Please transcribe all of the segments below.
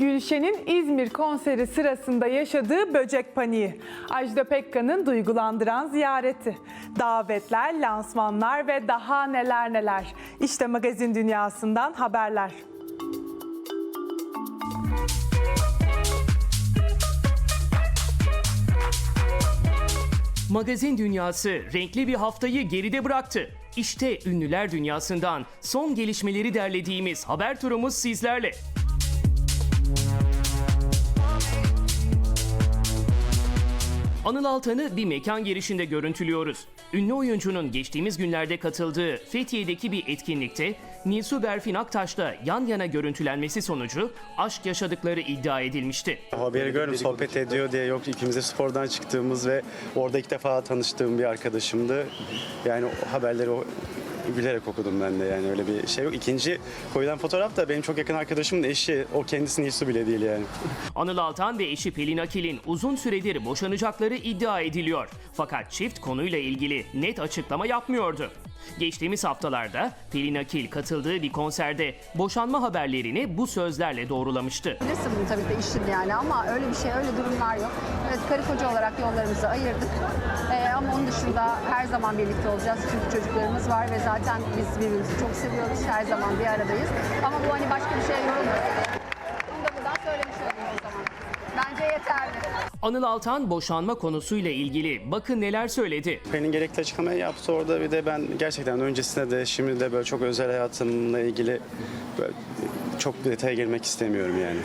Gülşen'in İzmir konseri sırasında yaşadığı böcek paniği. Ajda Pekkan'ın duygulandıran ziyareti. Davetler, lansmanlar ve daha neler neler. İşte magazin dünyasından haberler. Magazin dünyası renkli bir haftayı geride bıraktı. İşte ünlüler dünyasından son gelişmeleri derlediğimiz haber turumuz sizlerle. Anıl Altan'ı bir mekan girişinde görüntülüyoruz. Ünlü oyuncunun geçtiğimiz günlerde katıldığı Fethiye'deki bir etkinlikte Nilsu Berfin Aktaş'la yan yana görüntülenmesi sonucu aşk yaşadıkları iddia edilmişti. Haberi gördüm sohbet ediyor diye yok ikimiz de spordan çıktığımız ve orada ilk defa tanıştığım bir arkadaşımdı. Yani haberleri gülerek okudum ben de yani öyle bir şey yok. İkinci koyulan fotoğraf da benim çok yakın arkadaşımın eşi. O kendisi Nilsu bile değil yani. Anıl Altan ve eşi Pelin Akil'in uzun süredir boşanacakları iddia ediliyor. Fakat çift konuyla ilgili net açıklama yapmıyordu. Geçtiğimiz haftalarda Pelin Akil katıldığı bir konserde boşanma haberlerini bu sözlerle doğrulamıştı. Bilirsin bunu tabii de işin yani ama öyle bir şey, öyle durumlar yok. Evet karı koca olarak yollarımızı ayırdık. Ama onun dışında her zaman birlikte olacağız çünkü çocuklarımız var ve zaten biz birbirimizi çok seviyoruz. Her zaman bir aradayız. Ama bu hani başka bir şeye yorulmasın. Bunu da buradan söylemiş olayım o zaman. Bence yeterli. Anıl Altan boşanma konusuyla ilgili bakın neler söyledi. Pelin gerekli açıklamayı yaptı orada bir de ben gerçekten öncesinde de şimdi de böyle çok özel hayatımla ilgili böyle çok detaya girmek istemiyorum yani.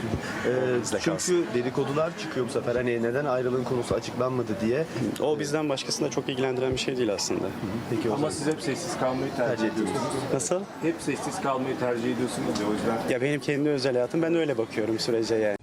Ee, çünkü dedikodular çıkıyor bu sefer hani neden ayrılığın konusu açıklanmadı diye. O bizden başkasını da çok ilgilendiren bir şey değil aslında. Peki o Ama zaman siz hep sessiz kalmayı tercih tercih ediyorsunuz. ediyorsunuz. Nasıl? Hep sessiz kalmayı tercih ediyorsunuz ya o yüzden. Ya benim kendi özel hayatım ben öyle bakıyorum sürece yani.